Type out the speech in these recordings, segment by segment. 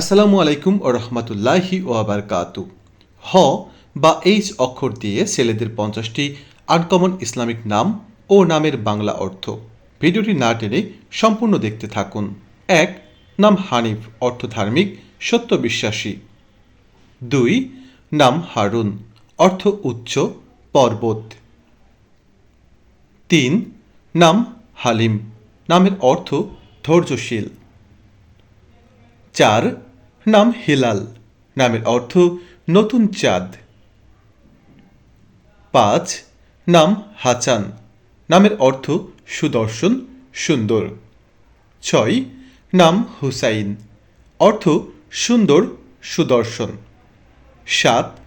আসসালামু আলাইকুম ও রহমতুল্লাহি ও আবারকাতু। হ বা এইচ অক্ষর দিয়ে ছেলেদের পঞ্চাশটি আনকমন ইসলামিক নাম ও নামের বাংলা অর্থ। ভিডিওটি না টেনে সম্পূর্ণ দেখতে থাকুন। এক, নাম হানিফ, অর্থ ধার্মিক, সত্য বিশ্বাসী। দুই, নাম হারুন, অর্থ উচ্চ, পর্বত। তিন, নাম হালিম, নামের অর্থ ধৈর্যশীল। চার নাম হিলাল। নামের অর্থ নতুন চাঁদ। পাঁচ, নাম হাচান নামের অর্থ সুদর্শন, সুন্দর। ছয়, নাম হুসাইন। অর্থ সুন্দর, সুদর্শন। সাত,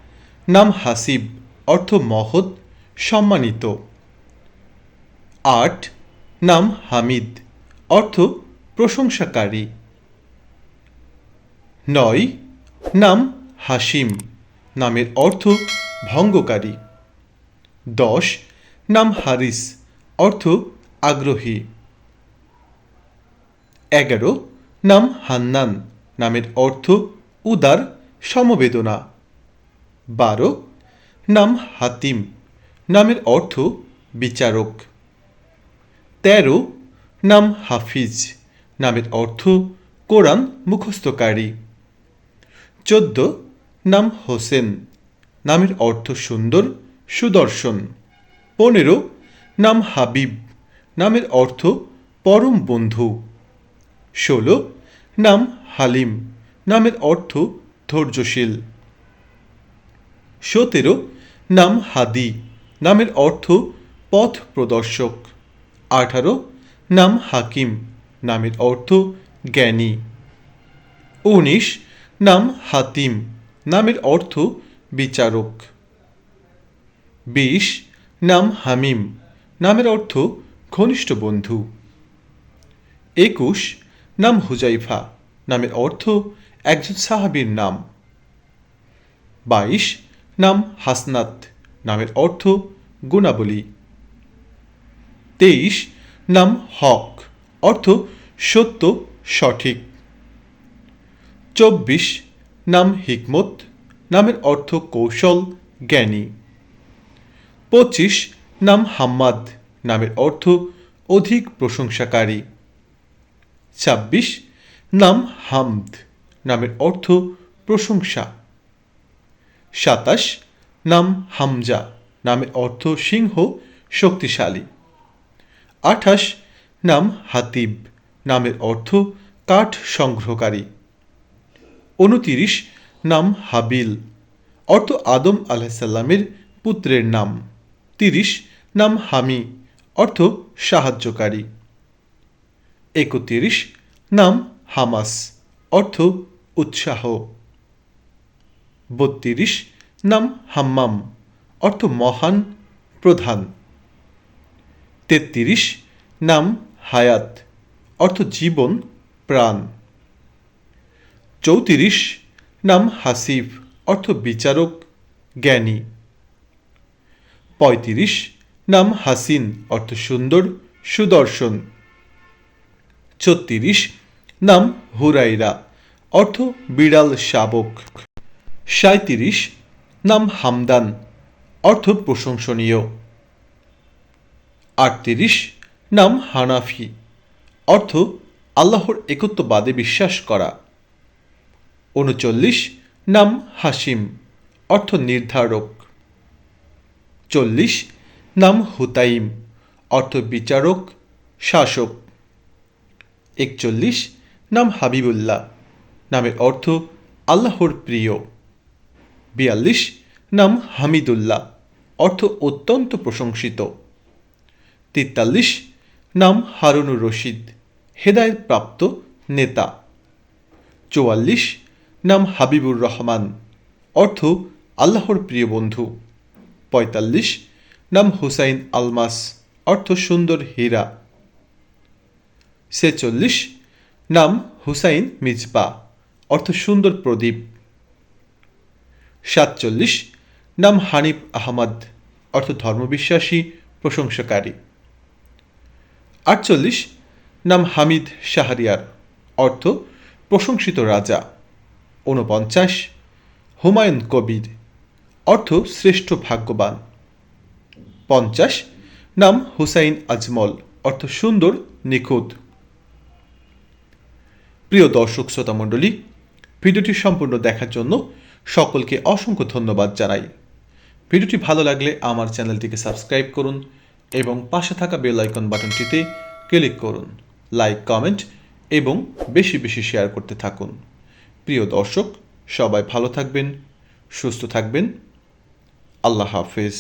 নাম হাসিব। অর্থ মহৎ, সম্মানিত। আট, নাম হামিদ। অর্থ প্রশংসাকারী। নয়, নাম হাসিম নামের অর্থ ভঙ্গকারী। দশ, নাম হারিস। অর্থ আগ্রহী। এগারো, নাম হান্নান। নামের অর্থ উদার সমবেদনা। বারো, নাম হাতিম। নামের অর্থ বিচারক। তেরো, নাম হাফিজ। নামের অর্থ কোরআন মুখস্থকারী। চোদ্দ, নাম হোসেন। নামের অর্থ সুন্দর, সুদর্শন। পনেরো, নাম হাবিব। নামের অর্থ পরম বন্ধু। ষোলো, নাম হালিম। নামের অর্থ ধৈর্যশীল। সতেরো, নাম হাদি। নামের অর্থ পথ প্রদর্শক। আঠারো, নাম হাকিম। নামের অর্থ জ্ঞানী। উনিশ নাম হাতিম। নামের অর্থ বিচারক। বিশ নাম হামিম। নামের অর্থ ঘনিষ্ঠ বন্ধু। একুশ, নাম হুজাইফা। নামের অর্থ একজন সাহাবীর নাম। বাইশ, নাম হাসনাত। নামের অর্থ গুণাবলী। তেইশ, নাম হক। অর্থ সত্য, সঠিক। চব্বিশ, নাম হিকমত, নামের অর্থ কৌশল, জ্ঞানী। পঁচিশ, নাম হাম্মাদ, নামের অর্থ অধিক প্রশংসাকারী। ছাব্বিশ, নাম হামদ, নামের অর্থ প্রশংসা। সাতাশ, নাম হামজা, নামের অর্থ সিংহ, শক্তিশালী। আঠাশ, নাম হাতিব, নামের অর্থ কাঠ সংগ্রহকারী। উনতিরিশ নাম হাবিল। অর্থ আদম আলাহিসাল্লামের পুত্রের নাম। তিরিশ নাম হামি। অর্থ সাহায্যকারী। একত্রিশ নাম হামাস। অর্থ উৎসাহ। বত্রিশ নাম হাম্মাম। অর্থ মহান, প্রধান। তেত্রিশ নাম হায়াত। অর্থ জীবন, প্রাণ। চৌত্রিশ নাম হাসিফ অর্থ বিচারক, জ্ঞানী। পঁয়ত্রিশ নাম হাসিন, অর্থ সুন্দর, সুদর্শন। ছত্রিশ নাম হুরাইরা অর্থ বিড়াল শাবক। সাঁত্রিশ নাম হামদান, অর্থ প্রশংসনীয়। আটত্রিশ নাম হানাফি, অর্থ আল্লাহর একত্ববাদে বিশ্বাস করা। উনচল্লিশ, নাম হাসিম অর্থ নির্ধারক। চল্লিশ, নাম হুতাইম, অর্থ বিচারক, শাসক। একচল্লিশ, নাম হাবিবুল্লাহ, নামের অর্থ আল্লাহর প্রিয়। বিয়াল্লিশ, নাম হামিদুল্লাহ, অর্থ অত্যন্ত প্রশংসিত। তেতাল্লিশ, নাম হারুনুর রশিদ, হেদায়ত প্রাপ্ত নেতা। চুয়াল্লিশ নাম হাবিবুর রহমান। অর্থ আল্লাহর প্রিয় বন্ধু। পঁয়তাল্লিশ, নাম হুসাইন আলমাস। অর্থ সুন্দর হীরা। ছেচল্লিশ, নাম হুসাইন মিজবা অর্থ সুন্দর প্রদীপ। সাতচল্লিশ, নাম হানিফ আহমদ। অর্থ ধর্মবিশ্বাসী, প্রশংসাকারী। আটচল্লিশ, নাম হামিদ শাহরিয়ার। অর্থ প্রশংসিত রাজা। ঊনপঞ্চাশ, হুমায়ুন কবির অর্থ শ্রেষ্ঠ ভাগ্যবান। পঞ্চাশ, নাম হুসাইন আজমল, অর্থ সুন্দর, নিখুঁত। প্রিয় দর্শক, শ্রোতা মণ্ডলী, ভিডিওটি সম্পূর্ণ দেখার জন্য সকলকে অসংখ্য ধন্যবাদ জানাই। ভিডিওটি ভালো লাগলে আমার চ্যানেলটিকে সাবস্ক্রাইব করুন এবং পাশে থাকা বেল আইকন বাটনটিতে ক্লিক করুন। লাইক, কমেন্ট এবং বেশি বেশি শেয়ার করতে থাকুন। প্রিয় দর্শক সবাই ভালো থাকবেন সুস্থ থাকবেন। আল্লাহ হাফেজ।